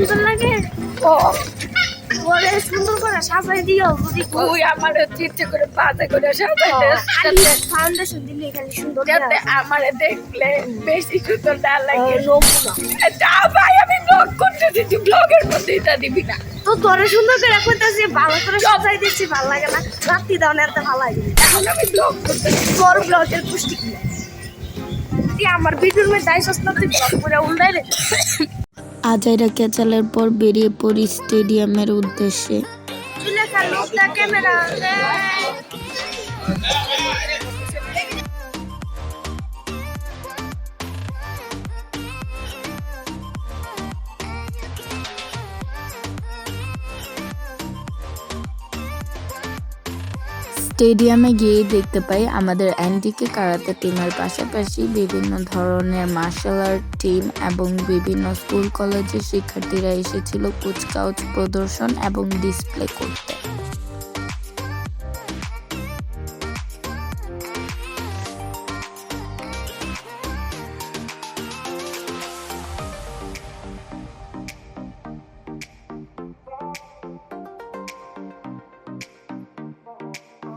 সুন্দর লাগে? ও। সুন্দর করে সাজাই দিও তুই আমার করে করে ফাউন্ডেশন দিলে খালি সুন্দর যাতে আমার দেখলে বেশি সুন্দর না লাগে। নমুনা যা ভাই আমি ব্লগ করতেছি তুই ব্লগের মধ্যে এটা দিবি না। তো তোরে সুন্দর করে কইতাছি ভালো করে সাজাই দিচ্ছি ভালো লাগে না। রাত্রি দাও না এত ভালো লাগে। এখন আমি ব্লগ করতেছি। তোর ব্লগের পুষ্টি কি? আমার ভিডিওর মধ্যে দাইছস না তুই ব্লগ করে আজাইরা ক্যাচালের পর বেরিয়ে পড়ি স্টেডিয়ামের উদ্দেশ্যে। স্টেডিয়ামে গিয়ে দেখতে পাই আমাদের অ্যান্টিকে কারাতে টিমের পাশাপাশি বিভিন্ন ধরনের মার্শাল আর্ট টিম এবং বিভিন্ন স্কুল কলেজের শিক্ষার্থীরা এসেছিল কুচকাউচ প্রদর্শন এবং ডিসপ্লে করতে।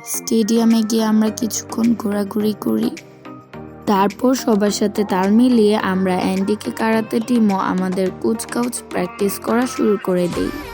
স্টেডিয়ামে গিয়ে আমরা কিছুক্ষণ ঘোরাঘুরি করি। তারপর সবার সাথে তাল মিলিয়ে আমরা অ্যান্ডিকে কারাতে টিমও আমাদের কুচকাউচ প্র্যাকটিস করা শুরু করে দিই।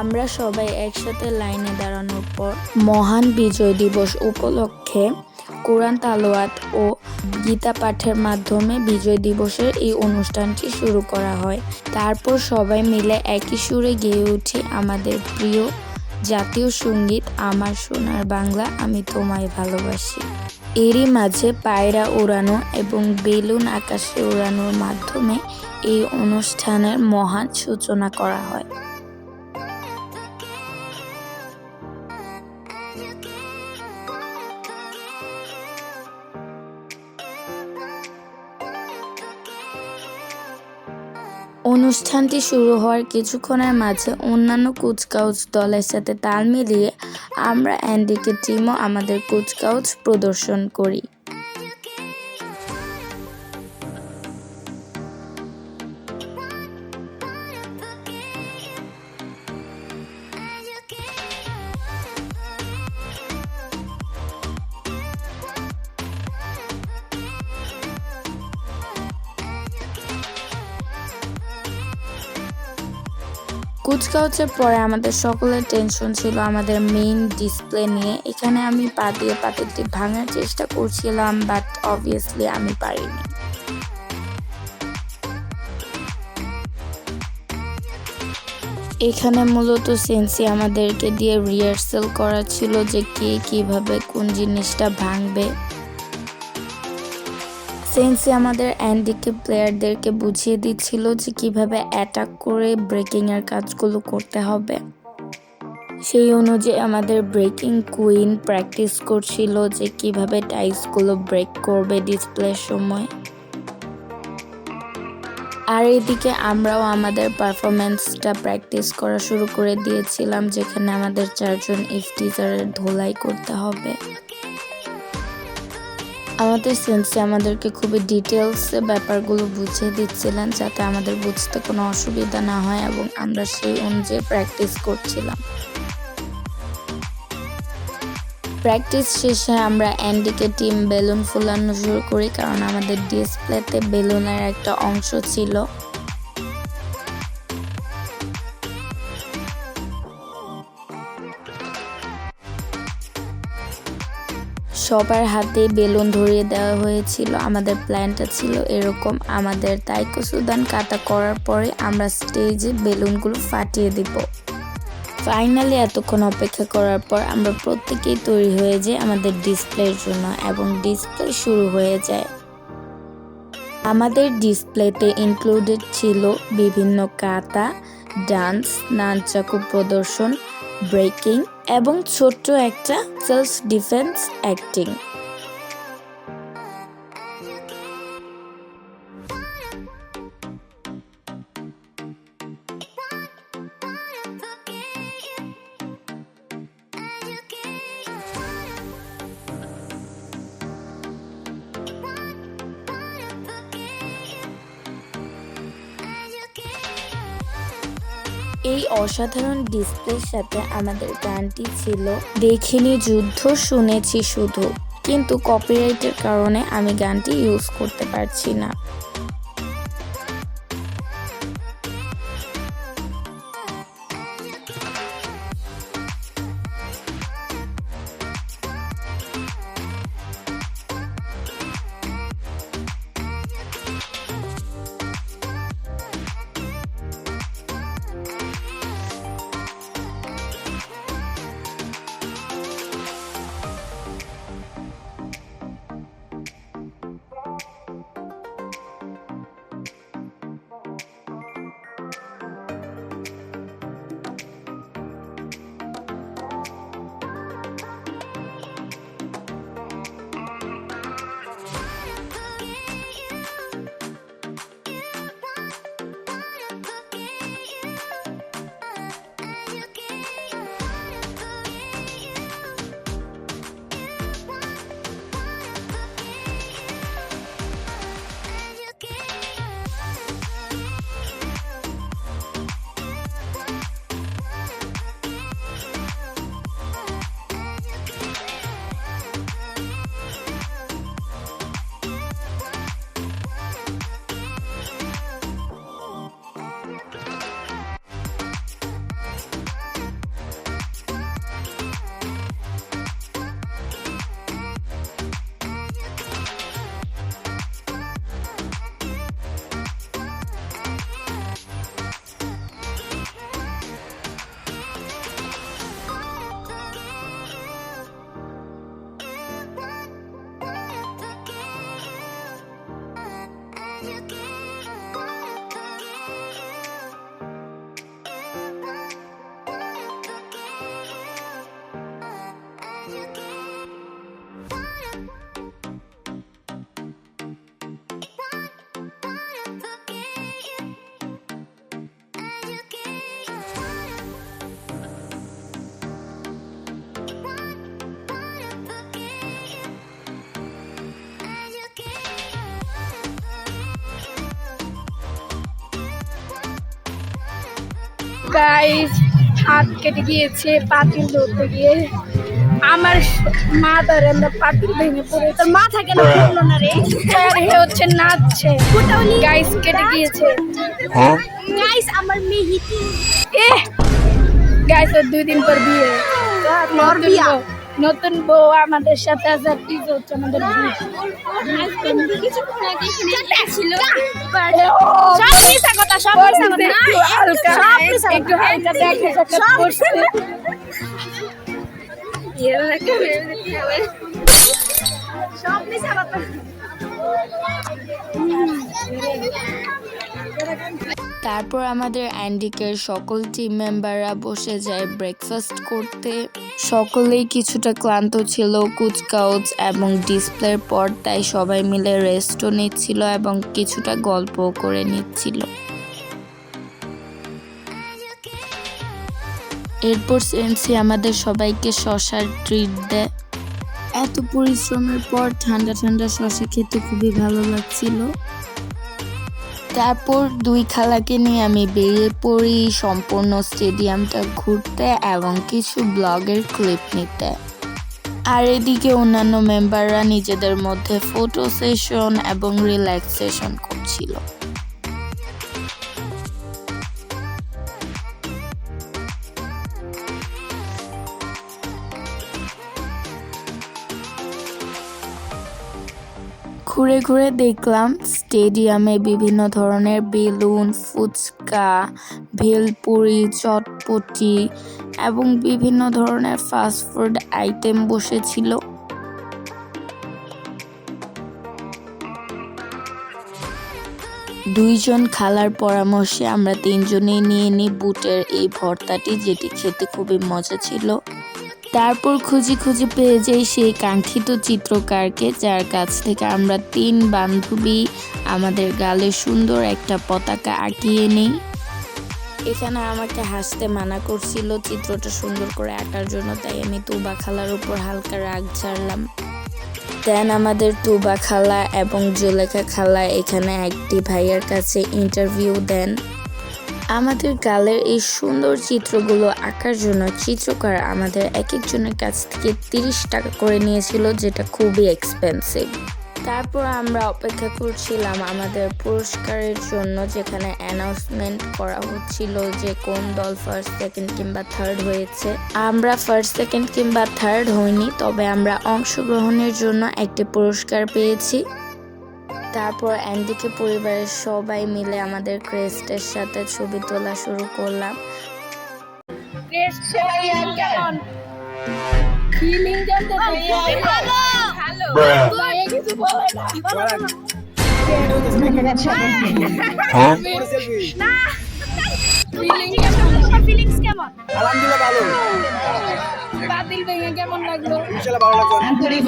আমরা সবাই একসাথে লাইনে দাঁড়ানোর পর মহান বিজয় দিবস উপলক্ষে কোরআন তালোয়াত ও গীতা পাঠের মাধ্যমে বিজয় দিবসের এই অনুষ্ঠানটি শুরু করা হয়। তারপর সবাই মিলে একই সুরে গেয়ে উঠি, আমাদের প্রিয় জাতীয় সংগীত আমার সোনার বাংলা, আমি তোমায় ভালোবাসি। এরই মাঝে পায়রা ওড়ানো এবং বেলুন আকাশে ওড়ানোর মাধ্যমে এই অনুষ্ঠানের মহান সূচনা করা হয়। অনুষ্ঠানটি শুরু হওয়ার কিছুক্ষণের মাঝে অন্যান্য কুচকাউচ দলের সাথে তাল মিলিয়ে আমরা অ্যান্ডিকে টিমও আমাদের কুচকাউচ প্রদর্শন করি। কুচকাউচের পরে আমাদের সকলের টেনশন ছিল, আমাদের মেইন ডিসপ্লে নিয়ে। এখানে আমি পা দিয়ে পাতিলটি ভাঙার চেষ্টা করছিলাম বাট অবভিয়াসলি আমি পারিনি। এখানে মূলত সেন্সি আমাদেরকে দিয়ে রিহার্সেল করা ছিল যে কে কীভাবে কোন জিনিসটা ভাঙবে। সেন্সি আমাদের অ্যান্ডিকে প্লেয়ারদেরকে বুঝিয়ে দিচ্ছিল যে কীভাবে অ্যাটাক করে ব্রেকিং এর কাজগুলো করতে হবে। সেই অনুযায়ী আমাদের ব্রেকিং কুইন প্র্যাকটিস করছিল যে কীভাবে টাইসগুলো ব্রেক করবে ডিসপ্লের সময়। আর এদিকে আমরাও আমাদের পারফরমেন্সটা প্র্যাকটিস করা শুরু করে দিয়েছিলাম, যেখানে আমাদের চারজন ইফটিজারের ধোলাই করতে হবে। আমাদের সেন্সে আমাদেরকে খুবই ডিটেলসে ব্যাপারগুলো বুঝিয়ে দিচ্ছিলেন যাতে আমাদের বুঝতে কোনো অসুবিধা না হয় এবং আমরা সেই অনুযায়ী প্র্যাকটিস করছিলাম। প্র্যাকটিস শেষে আমরা অ্যান্ডিকে টিম বেলুন ফুলানো শুরু করি কারণ আমাদের ডিসপ্লেতে বেলুনের একটা অংশ ছিল। সবার হাতে বেলুন ধরিয়ে দেওয়া হয়েছিল। আমাদের প্ল্যানটা ছিল এরকম। আমাদের তাইকো সুদান কাটা করার পরে আমরা স্টেজে বেলুনগুলো ফাটিয়ে দিব। ফাইনালি এতক্ষণ অপেক্ষা করার পর আমরা প্রত্যেকেই তৈরি হয়ে যাই আমাদের ডিসপ্লের জন্য এবং ডিসপ্লে শুরু হয়ে যায়। আমাদের ডিসপ্লেতে ইনক্লুডেড ছিল বিভিন্ন কাতা ডান্স নানচাকু প্রদর্শন ব্রেকিং এবং ছোট্ট একটা সেলফ ডিফেন্স অ্যাক্টিং এই অসাধারণ ডিসপ্লের সাথে আমাদের গানটি ছিল। দেখিনি যুদ্ধ শুনেছি শুধু। কিন্তু কপিরাইটের কারণে আমি গানটি ইউজ করতে পারছি না। you give গাইস হাত কেটে গিয়েছে পাতিল ধরতে গিয়ে। আমার মাথার আমরা পাতিল ভেঙে পড়ে। তোর মাথা কেন পড়ল না রে? আর হে হচ্ছে নাচছে। গাইস কেটে গিয়েছে গাইস আমার মেয়ে হিতি এ গাইস ওর দুই দিন পর বিয়ে। নতুন বউ আমাদের সাথে আছে আর হচ্ছে আমাদের সব তারপর আমাদের অ্যান্ডিকের সকল টিম মেম্বাররা বসে যায় ব্রেকফাস্ট করতে। সকলেই কিছুটা ক্লান্ত ছিল কুচকাউচ এবং ডিসপ্লের পর তাই সবাই মিলে রেস্টও নিচ্ছিল এবং কিছুটা গল্পও করে নিচ্ছিল। এরপর সেন্সি আমাদের সবাইকে শশার ট্রিট দেয়। এত পরিশ্রমের পর ঠান্ডা ঠান্ডা শশা খেতে খুবই ভালো লাগছিল। তারপর দুই খালাকে নিয়ে আমি বেরিয়ে পড়ি সম্পূর্ণ স্টেডিয়ামটা ঘুরতে এবং কিছু ব্লগের ক্লিপ নিতে। আর এদিকে অন্যান্য মেম্বাররা নিজেদের মধ্যে ফটো সেশন এবং রিল্যাক্সেশন করছিল। ঘুরে ঘুরে দেখলাম স্টেডিয়ামে বিভিন্ন ধরনের বেলুন, ফুচকা, ভেলপুরি, চটপটি এবং বিভিন্ন ধরনের ফাস্টফুড আইটেম বসেছিল। দুইজন খালার পরামর্শে আমরা তিনজনেই নিয়ে নিই বুটের এই ভর্তাটি, যেটি খেতে খুবই মজা ছিল। তারপর খুঁজি খুঁজি পেয়ে যাই সেই কাঙ্ক্ষিত চিত্রকারকে, যার কাছ থেকে আমরা তিন বান্ধবী আমাদের গালে সুন্দর একটা পতাকা আঁকিয়ে নিই। এখানে আমাকে হাসতে মানা করছিল, চিত্রটা সুন্দর করে আঁকার জন্য, তাই আমি তুবা খালার উপর হালকা রাগ ছাড়লাম। দেন আমাদের তুবা খালা এবং জুলেখা খালা এখানে একটি ভাইয়ের কাছে ইন্টারভিউ দেন। আমাদের গালের এই সুন্দর চিত্রগুলো আঁকার জন্য চিত্রকার আমাদের এক একজনের কাছ থেকে তিরিশ টাকা করে নিয়েছিল, যেটা খুবই এক্সপেন্সিভ তারপর আমরা অপেক্ষা করছিলাম আমাদের পুরস্কারের জন্য, যেখানে অ্যানাউন্সমেন্ট করা হচ্ছিল যে কোন দল ফার্স্ট সেকেন্ড কিংবা থার্ড হয়েছে। আমরা ফার্স্ট সেকেন্ড কিংবা থার্ড হইনি, তবে আমরা অংশগ্রহণের জন্য একটি পুরস্কার পেয়েছি। তারপর অ্যান্ডিকে পরিবারের সবাই মিলে আমাদের ক্রেস্টের সাথে ছবি তোলা শুরু করলাম। কেমন? আলহামদুলিল্লাহ ভালো। ভেঙে কেমন লাগল?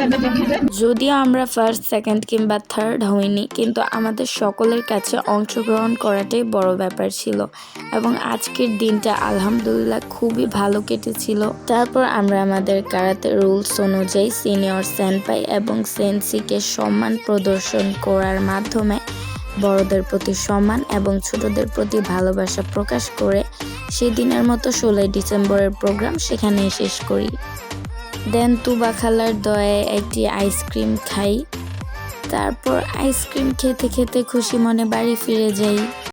লাগবে। যদিও আমরা ফার্স্ট সেকেন্ড কিংবা থার্ড হইনি কিন্তু আমাদের সকলের কাছে অংশগ্রহণ করাটাই বড় ব্যাপার ছিল। এবং আজকের দিনটা আলহামদুলিল্লাহ খুবই ভালো কেটেছিল। তারপর আমরা আমাদের কারাতে রুলস অনুযায়ী সিনিয়র সেনপাই এবং সেন্সিকে সম্মান প্রদর্শন করার মাধ্যমে বড়দের প্রতি সম্মান এবং ছোটদের প্রতি ভালোবাসা প্রকাশ করে সেদিনের মতো ষোলোই ডিসেম্বরের প্রোগ্রাম সেখানে শেষ করি। দেন তুবা খালার দয়ায় একটি আইসক্রিম খাই। তারপর আইসক্রিম খেতে খেতে খুশি মনে বাড়ি ফিরে যাই।